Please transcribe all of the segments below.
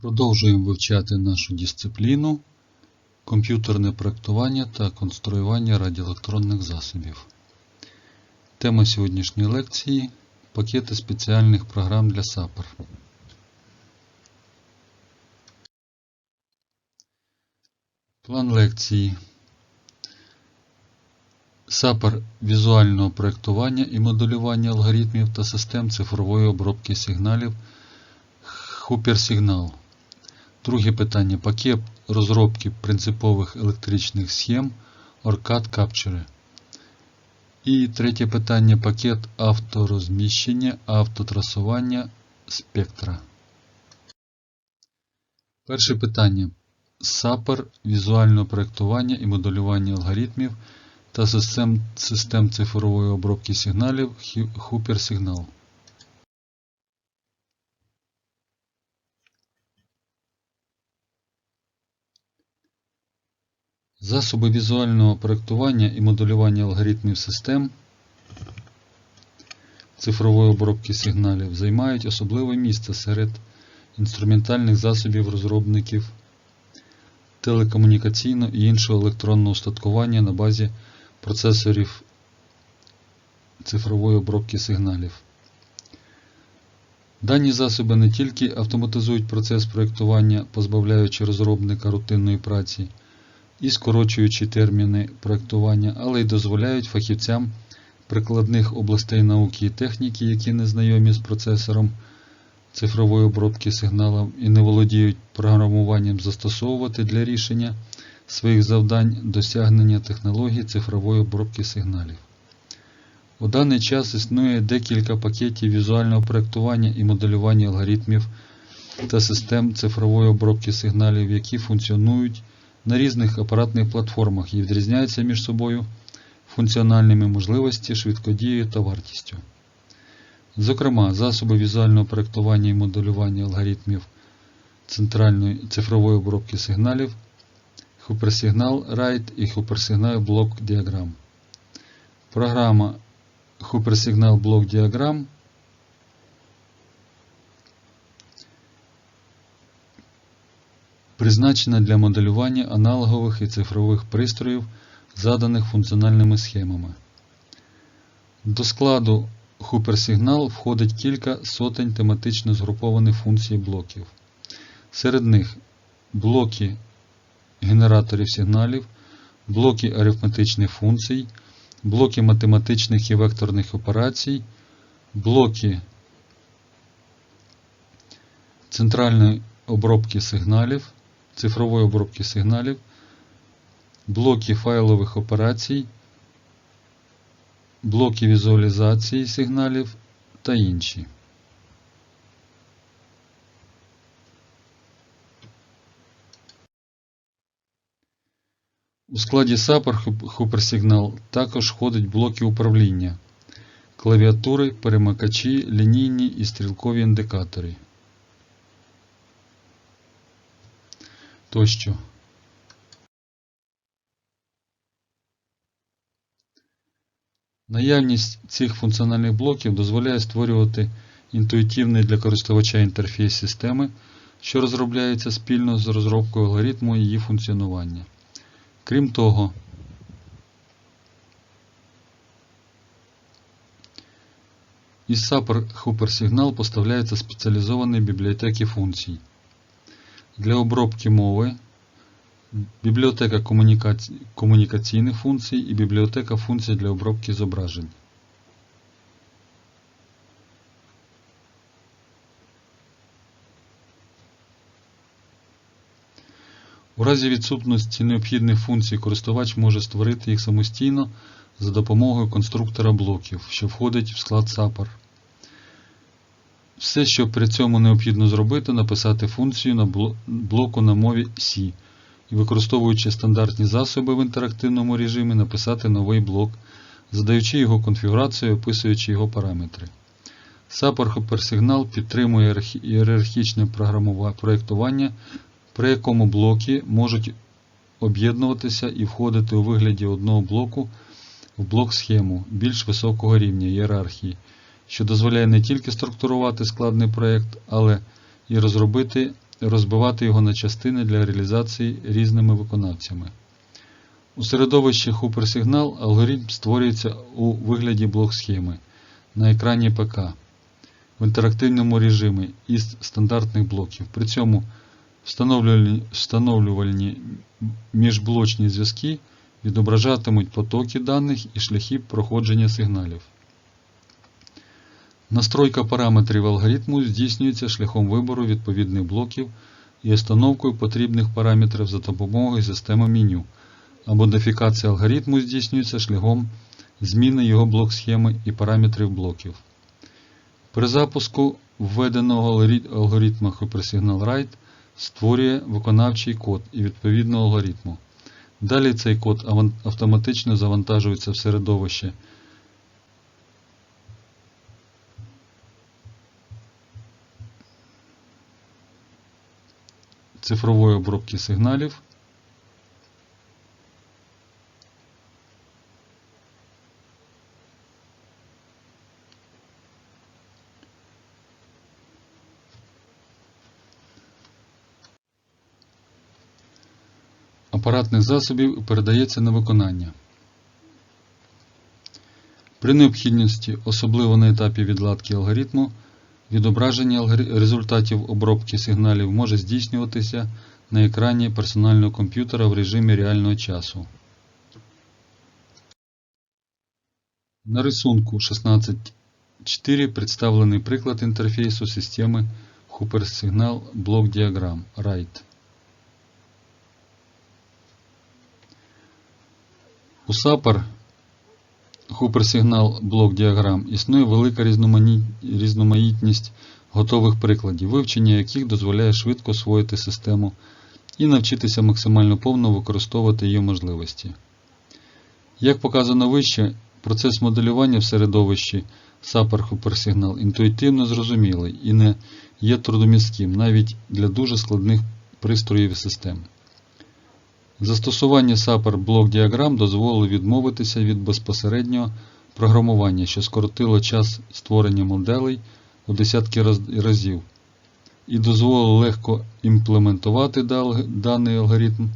Продовжуємо вивчати нашу дисципліну комп'ютерне проектування та конструювання радіоелектронних засобів. Тема сьогоднішньої лекції пакети спеціальних програм для SAPR. План лекції. SAPR візуального проектування і моделювання алгоритмів та систем цифрової обробки сигналів Хупер-сигнал. Друге питання. Пакет розробки принципових електричних схем ORCAD Capture. І третє питання. Пакет авторозміщення, автотрасування спектра. Перше питання. SAPR візуального проектування і моделювання алгоритмів та систем, систем цифрової обробки сигналів Хупер-сигнал. Засоби візуального проектування і моделювання алгоритмів систем цифрової обробки сигналів займають особливе місце серед інструментальних засобів розробників телекомунікаційного і іншого електронного устаткування на базі процесорів цифрової обробки сигналів. Дані засоби не тільки автоматизують процес проектування, позбавляючи розробника рутинної праці і скорочуючи терміни проектування, але й дозволяють фахівцям прикладних областей науки і техніки, які не знайомі з процесором цифрової обробки сигналів і не володіють програмуванням застосовувати для рішення своїх завдань досягнення технологій цифрової обробки сигналів. У даний час існує декілька пакетів візуального проектування і моделювання алгоритмів та систем цифрової обробки сигналів, які функціонують на різних апаратних платформах і відрізняються між собою функціональними можливості, швидкодією та вартістю. Зокрема, засоби візуального проектування і моделювання алгоритмів центральної цифрової обробки сигналів, Хуперсигнал RAID і Хуперсигнал Block Diagram. Програма Хуперсигнал Block Diagram призначена для моделювання аналогових і цифрових пристроїв, заданих функціональними схемами. До складу Хуперсигнал входить кілька сотень тематично згрупованих функцій блоків. Серед них блоки генераторів сигналів, блоки арифметичних функцій, блоки математичних і векторних операцій, блоки центральної обробки сигналів, цифрової обробки сигналів, блоки файлових операцій, блоки візуалізації сигналів та інші. У складі SAPR Хуперсигнал також входять блоки управління, клавіатури, перемикачі, лінійні і стрілкові індикатори. Тощо. Наявність цих функціональних блоків дозволяє створювати інтуїтивний для користувача інтерфейс системи, що розробляється спільно з розробкою алгоритму її функціонування. Крім того, із SAPR Хуперсигнал поставляються спеціалізовані бібліотеки функцій. Для обробки мови, бібліотека комунікаці... комунікаційних функцій і бібліотека функцій для обробки зображень. У разі відсутності необхідних функцій користувач може створити їх самостійно за допомогою конструктора блоків, що входить в склад SAPR. Все, що при цьому необхідно зробити, написати функцію на блоку на мові C і, використовуючи стандартні засоби в інтерактивному режимі, написати новий блок, задаючи його конфігурацію описуючи його параметри. SAPR Hypersignal підтримує ієрархічне проєктування, при якому блоки можуть об'єднуватися і входити у вигляді одного блоку в блок-схему більш високого рівня ієрархії що дозволяє не тільки структурувати складний проєкт, але і розробити розбивати його на частини для реалізації різними виконавцями. У середовищі Hooper-сигнал алгоритм створюється у вигляді блок-схеми на екрані ПК в інтерактивному режимі із стандартних блоків. При цьому встановлювальні міжблочні зв'язки відображатимуть потоки даних і шляхи проходження сигналів. Настройка параметрів алгоритму здійснюється шляхом вибору відповідних блоків і установкою потрібних параметрів за допомогою системи меню, а модифікація алгоритму здійснюється шляхом зміни його блок-схеми і параметрів блоків. При запуску введеного алгоритму HyperSignal Write створює виконавчий код і відповідного алгоритму. Далі цей код автоматично завантажується в середовище цифрової обробки сигналів апаратних засобів передається на виконання. При необхідності, особливо на етапі відладки алгоритму, відображення результатів обробки сигналів може здійснюватися на екрані персонального комп'ютера в режимі реального часу. На рисунку 16.4 представлений приклад інтерфейсу системи Signal Block Diagram RAID. У SAPR Signal блок діаграм існує велика різноманітність готових прикладів, вивчення яких дозволяє швидко освоїти систему і навчитися максимально повно використовувати її можливості. Як показано вище, процес моделювання в середовищі SAPR Signal інтуїтивно зрозумілий і не є трудомістким навіть для дуже складних пристроїв і систем. Застосування SAPR блок діаграм дозволило відмовитися від безпосереднього програмування, що скоротило час створення моделей у десятки разів і дозволило легко імплементувати даний алгоритм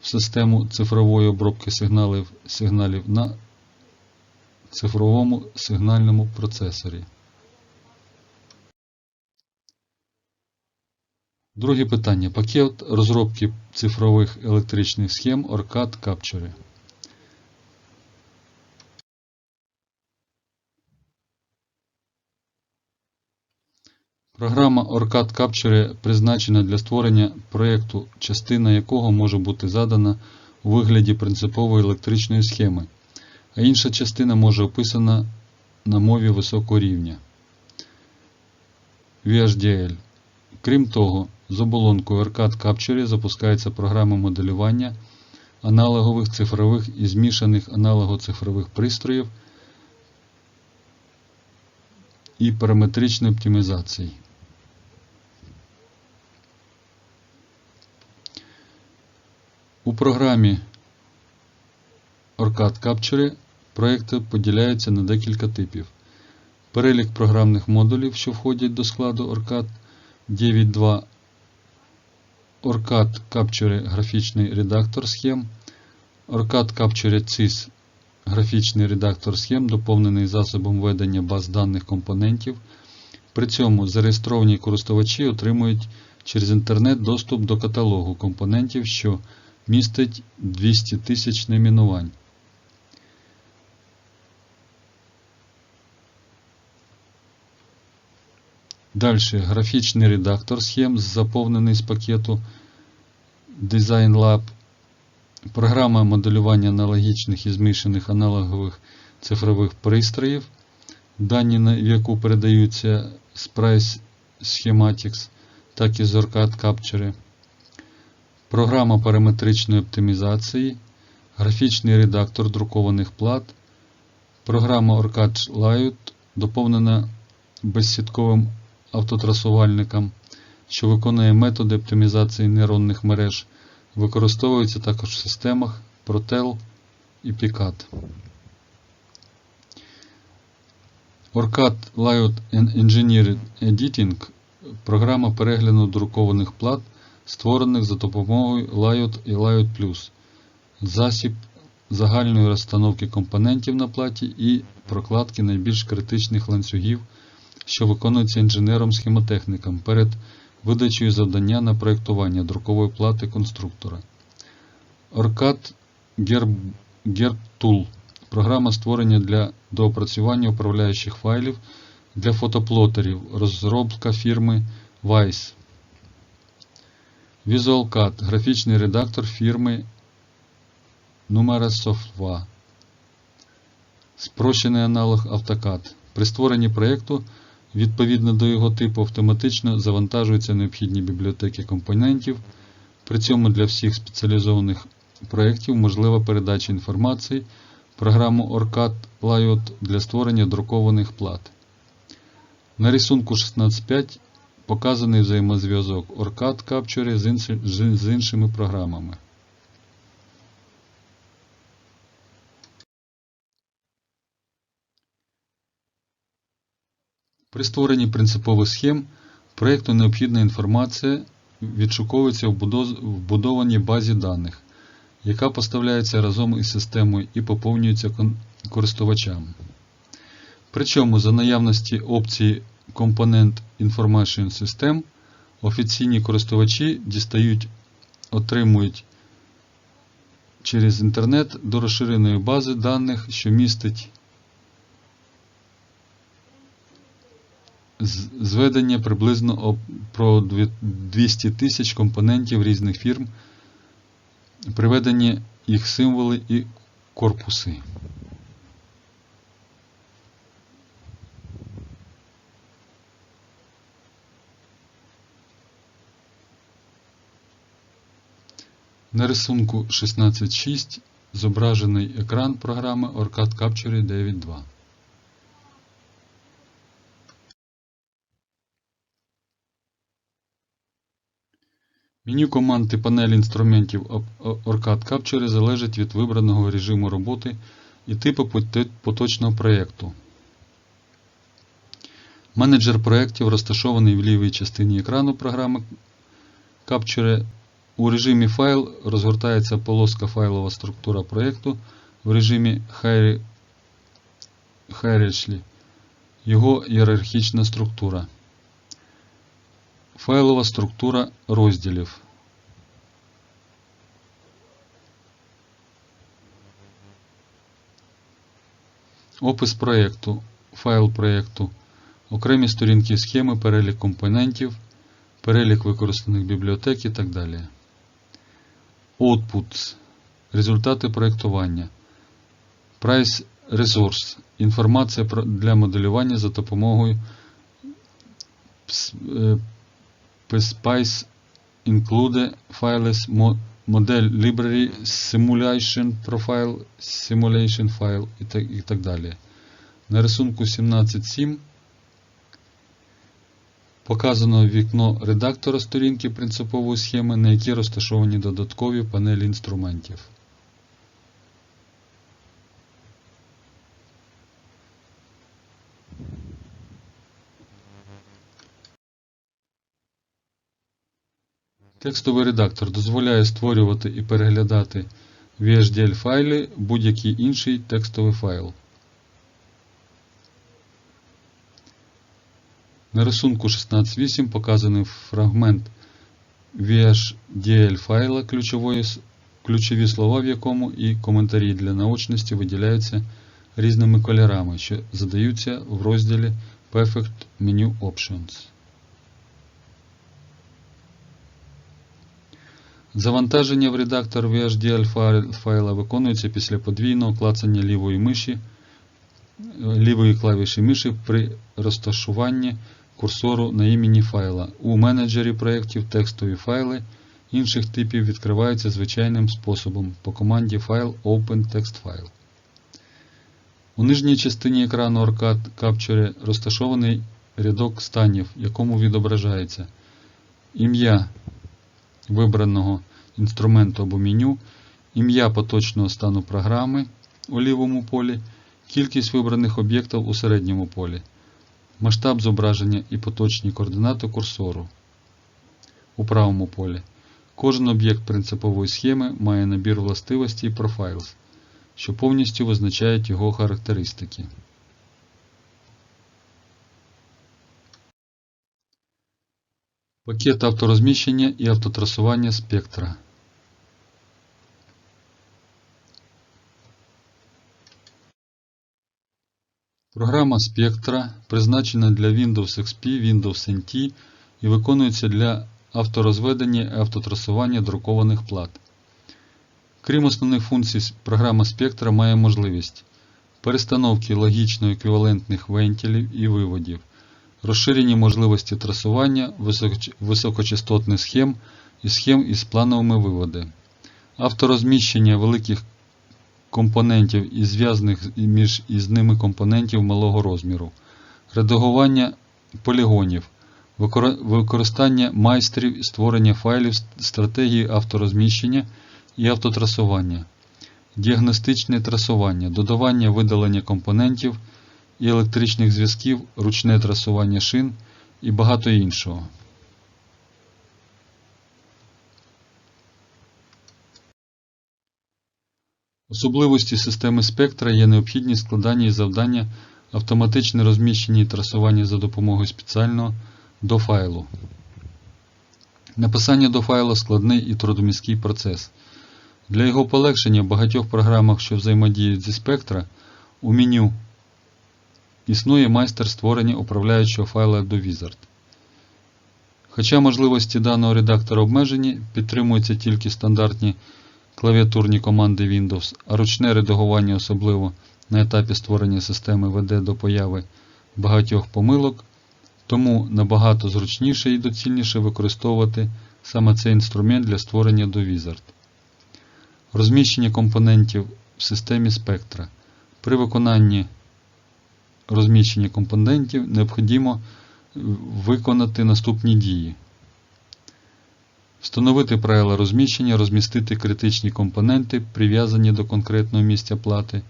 в систему цифрової обробки сигналів, сигналів на цифровому сигнальному процесорі. Друге питання. Пакет розробки цифрових електричних схем ORCAD Capture. Програма ORCAD Capture призначена для створення проєкту, частина якого може бути задана у вигляді принципової електричної схеми, а інша частина може описана на мові високого рівня VHDL. Крім того, з оболонкою Arcade Capture запускається програма моделювання аналогових цифрових і змішаних аналого-цифрових пристроїв і параметричної оптимізації. У програмі Arcade Capture проекти поділяються на декілька типів. Перелік програмних модулів, що входять до складу ORCAD 9.2 ORCAD Capture графічний редактор схем, ORCAD Capture CIS графічний редактор схем, доповнений засобом ведення баз даних компонентів. При цьому зареєстровані користувачі отримують через інтернет доступ до каталогу компонентів, що містить 200 тисяч найменувань. Далі графічний редактор схем, заповнений з пакету Design Lab, програма моделювання аналогічних і змішаних аналогових цифрових пристроїв, дані в яку передаються з Price Schematics, так і з Arcade Capture, програма параметричної оптимізації, графічний редактор друкованих плат, програма Orcad Layout, доповнена безсітковим автотрасувальником, що виконує методи оптимізації нейронних мереж, використовується також в системах Protel і Picard. ORCAD Layout Engineered Editing Програма перегляду друкованих плат, створених за допомогою Layout і Layout Plus. Засіб загальної розстановки компонентів на платі і прокладки найбільш критичних ланцюгів, що виконуються інженером-схемотехніком перед видачею завдання на проєктування друкової плати конструктора. ORCAD Gerb Gerb Tool – програма створення для доопрацювання управляючих файлів для фотоплотерів, розробка фірми Weiss. VisualCAD – графічний редактор фірми Numersoft. Спрощений аналог AutoCAD. При створенні проєкту, відповідно до його типу, автоматично завантажуються необхідні бібліотеки компонентів. При цьому для всіх спеціалізованих проєктів можлива передача інформації програму ORCAD Layout для створення друкованих плат. На рисунку 16.5 показаний взаємозв'язок ORCAD Capture з іншими програмами. При створенні принципових схем проєкту необхідна інформація відшуковується в вбудованій базі даних, яка поставляється разом із системою і поповнюється користувачам. Причому за наявності опції Component Information System офіційні користувачі дістають, отримують через інтернет до розширеної бази даних, що містить зведення приблизно про 200 тисяч компонентів різних фірм, приведені їх символи і корпуси. На рисунку 16.6 зображений екран програми ORCAD Capture 9.2. Меню команд і панель інструментів ORCAD Capture залежить від вибраного режиму роботи і типу поточного проєкту. Менеджер проєктів розташований в лівій частині екрану програми Capture. У режимі файл розгортається полоска файлова структура проєкту в режимі Hierarchy його ієрархічна структура. Файлова структура розділів. Опис проєкту, файл проєкту, окремі сторінки схеми, перелік компонентів, перелік використаних бібліотек і так далі. Outputs – результати проєктування. Price Resource – інформація для моделювання за допомогою е, PSPICE include files mo- model library simulation profile, simulation file і так, і так далі. На рисунку 17.7 показано вікно редактора сторінки принципової схеми, на якій розташовані додаткові панелі інструментів. Текстовий редактор дозволяє створювати і переглядати VHDL файли будь-який інший текстовий файл. На рисунку 16.8 показаний фрагмент VHDL файла, ключові слова в якому і коментарі для наочності виділяються різними кольорами, що задаються в розділі Perfect Menu Options. Завантаження в редактор VHDL файла виконується після подвійного клацання лівої миші, лівої клавіші миші при розташуванні курсору на імені файла. У менеджері проєктів текстові файли інших типів відкриваються звичайним способом по команді файл Open Text File. У нижній частині екрану ORCAD Capture розташований рядок станів, якому відображається ім'я вибраного інструменту або меню, ім'я поточного стану програми у лівому полі, кількість вибраних об'єктів у середньому полі. масштаб зображення і поточні координати курсору. У правому полі. Кожен об'єкт принципової схеми має набір властивостей Profiles, що повністю визначають його характеристики. Пакет авторозміщення і автотрасування спектра. Програма Spectra призначена для Windows XP, Windows NT і виконується для авторозведення і автотрасування друкованих плат. Крім основних функцій, програма Spectra має можливість перестановки логічно еквівалентних вентилів і виводів, розширені можливості трасування високочастотних схем і схем із плановими виводи, авторозміщення великих компонентів і зв'язаних між із ними компонентів малого розміру, редагування полігонів, використання майстрів створення файлів стратегії авторозміщення і автотрасування, діагностичне трасування, додавання видалення компонентів і електричних зв'язків, ручне трасування шин і багато іншого. Особливості системи спектра є необхідність складання і завдання автоматичне розміщення і трасування за допомогою спеціального до файлу. Написання до файлу складний і трудомісткий процес. Для його полегшення в багатьох програмах, що взаємодіють зі спектра, у меню існує майстер створення управляючого файла до Wizard. Хоча можливості даного редактора обмежені, підтримуються тільки стандартні клавіатурні команди Windows, а ручне редагування, особливо на етапі створення системи, веде до появи багатьох помилок, тому набагато зручніше і доцільніше використовувати саме цей інструмент для створення до Wizard. Розміщення компонентів в системі спектра. При виконанні розміщення компонентів необхідно виконати наступні дії. Встановити правила розміщення, розмістити критичні компоненти, прив'язані до конкретного місця плати,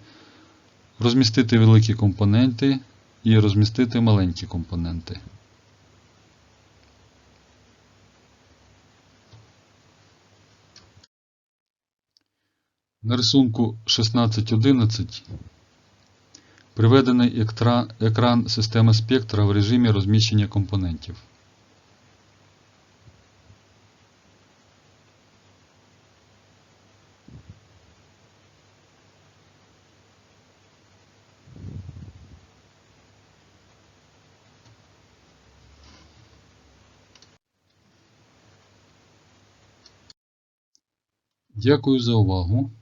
розмістити великі компоненти і розмістити маленькі компоненти. На рисунку 16.11 приведений екран системи спектра в режимі розміщення компонентів. Дякую за увагу.